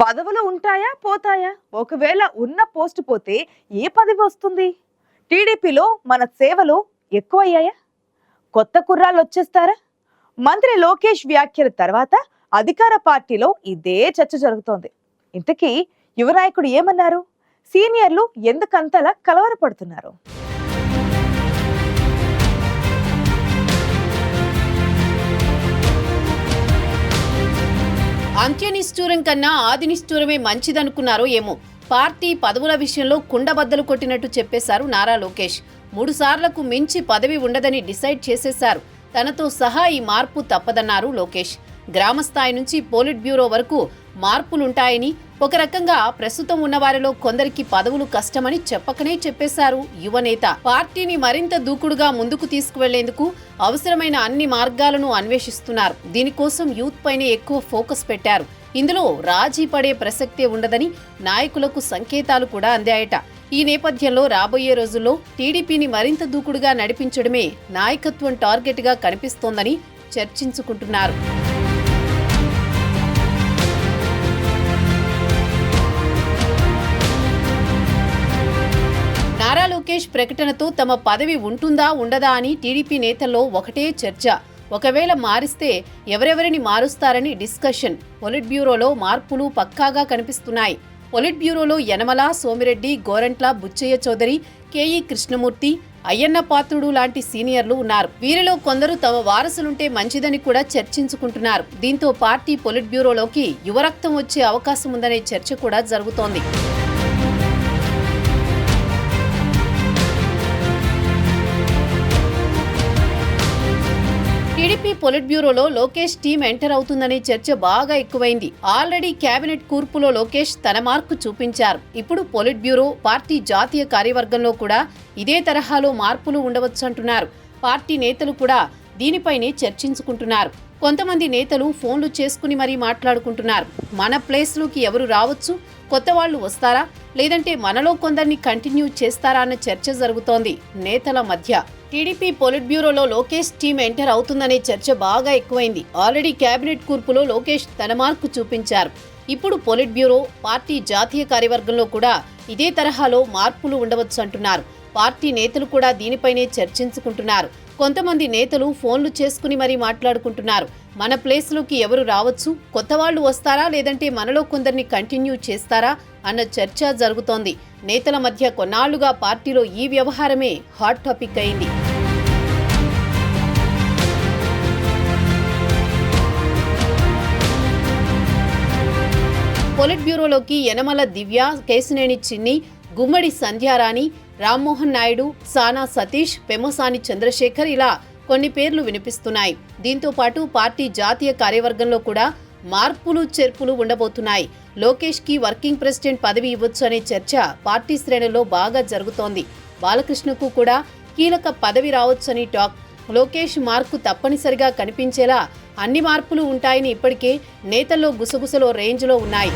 పదవులు ఉంటాయా పోతాయా? ఒకవేళ ఉన్న పోస్ట్ పోతే ఏ పదవి వస్తుంది? టీడీపీలో మన సేవలు ఎక్కువయ్యాయా? కొత్త కుర్రాళ్ళు వచ్చేస్తారా? మంత్రి లోకేష్ వ్యాఖ్యల తర్వాత అధికార పార్టీలో ఇదే చర్చ జరుగుతోంది. ఇంతకీ యువనాయకుడు ఏమన్నారు? సీనియర్లు ఎందుకంతలా కలవరపడుతున్నారు? అంత్యనిష్ఠూరం కన్నా ఆది నిష్ఠూరమే మంచిదనుకున్నారో ఏమో. పార్టీ పదవుల విషయంలో కుండబద్దలు కొట్టినట్టు చెప్పేశారు నారా లోకేష్. మూడు సార్లకు మించి పదవి ఉండదని డిసైడ్ చేసేశారు. తనతో సహా ఈ మార్పు తప్పదన్నారు లోకేష్. గ్రామ స్థాయి నుంచి పోలిట్ బ్యూరో వరకు మార్పులుంటాయని ఒక రకంగా ప్రస్తుతం ఉన్న వారిలో కొందరికి పదవులు కష్టమని చెప్పకనే చెప్పేశారు యువనేత పార్టీని మరింత దూకుడుగా ముందుకు తీసుకువెళ్ళేందుకు అవసరమైన అన్ని మార్గాలను అన్వేషిస్తున్నారు. దీనికోసం యూత్ పైనే ఎక్కువ ఫోకస్ పెట్టారు. ఇందులో రాజీ పడే ప్రసక్తే ఉండదని నాయకులకు సంకేతాలు కూడా అందాయట. ఈ నేపథ్యంలో రాబోయే రోజుల్లో టీడీపీని మరింత దూకుడుగా నడిపించడమే నాయకత్వం టార్గెట్గా కనిపిస్తోందని చర్చించుకుంటున్నారు. లోకేష్ ప్రకటనతో తమ పదవి ఉంటుందా ఉండదా అని టీడీపీ నేతల్లో ఒకటే చర్చ. ఒకవేళ మారిస్తే ఎవరెవరిని మారుస్తారని డిస్కషన్. పొలిట్ బ్యూరోలో మార్పులు పక్కాగా కనిపిస్తున్నాయి. పొలిట్ బ్యూరోలో యనమల సోమిరెడ్డి గోరంట్ల బుచ్చయ్య చౌదరి కేఈ కృష్ణమూర్తి అయ్యన్న పాత్రుడు లాంటి సీనియర్లు ఉన్నారు. వీరిలో కొందరు తమ వారసులుంటే మంచిదని కూడా చర్చించుకుంటున్నారు. దీంతో పార్టీ పొలిట్ బ్యూరోలోకి యువరక్తం వచ్చే అవకాశం ఉందనే చర్చ కూడా జరుగుతోంది. పొలిట్ బ్యూరోలో లోకేష్ టీం ఎంటర్ అవుతుందనే చర్చ బాగా ఎక్కువైంది. ఆల్రెడీ కేబినెట్ కూర్పులో లోకేష్ తన మార్కు చూపించారు. ఇప్పుడు పొలిట్ బ్యూరో పార్టీ జాతీయ కార్యవర్గంలో కూడా ఇదే తరహాలో మార్పులు ఉండవచ్చంటున్నారు. పార్టీ నేతలు కూడా దీనిపైనే చర్చించుకుంటున్నారు. కొంతమంది నేతలు ఫోన్లు చేసుకుని మరీ మాట్లాడుకుంటున్నారు. మన ప్లేస్లోకి ఎవరు రావచ్చు? కొత్త వాళ్ళు వస్తారా? లేదంటే మనలో కొందరిని కంటిన్యూ చేస్తారా అన్న చర్చ జరుగుతోంది. నేతల మధ్య టీడీపీ పొలిట్ బ్యూరోలో లోకేష్ టీం ఎంటర్ అవుతుందనే చర్చ బాగా ఎక్కువైంది. ఆల్రెడీ కేబినెట్ కూర్పులో లోకేష్ తన మార్కు చూపించారు. ఇప్పుడు పొలిట్ బ్యూరో పార్టీ జాతీయ కార్యవర్గంలో కూడా ఇదే తరహాలో మార్పులు ఉండవచ్చు అంటున్నారు. పార్టీ నేతలు కూడా దీనిపైనే చర్చించుకుంటున్నారు. కొంతమంది నేతలు ఫోన్లు చేసుకుని మరీ మాట్లాడుకుంటున్నారు. మన ప్లేస్లోకి ఎవరు రావచ్చు? కొత్త వాళ్ళు వస్తారా? లేదంటే మనలో కొందరిని కంటిన్యూ చేస్తారా? అన్న చర్చ జరుగుతోంది. నేతల మధ్య కొన్నాళ్ళుగా పార్టీలో ఈ వ్యవహారమే హాట్ టాపిక్ అయింది. పొలిట్ బ్యూరోలోకి యనమల దివ్య కేసినేని చిన్ని గుమ్మడి సంధ్యారాణి రామ్మోహన్ నాయుడు సానా సతీష్ పెమసాని చంద్రశేఖర్ ఇలా కొన్ని పేర్లు వినిపిస్తున్నాయి. దీంతో పాటు పార్టీ జాతీయ కార్యవర్గంలో కూడా మార్పులు చేర్పులు ఉండబోతున్నాయి. లోకేష్కి వర్కింగ్ ప్రెసిడెంట్ పదవి ఇవ్వచ్చు అనే చర్చ పార్టీ శ్రేణుల్లో బాగా జరుగుతోంది. బాలకృష్ణకు కూడా కీలక పదవి రావచ్చని టాక్. లోకేష్ మార్కు తప్పనిసరిగా కనిపించేలా అన్ని మార్పులు ఉంటాయని ఇప్పటికే నేతల్లో గుసగుసలో రేంజ్లో ఉన్నాయి.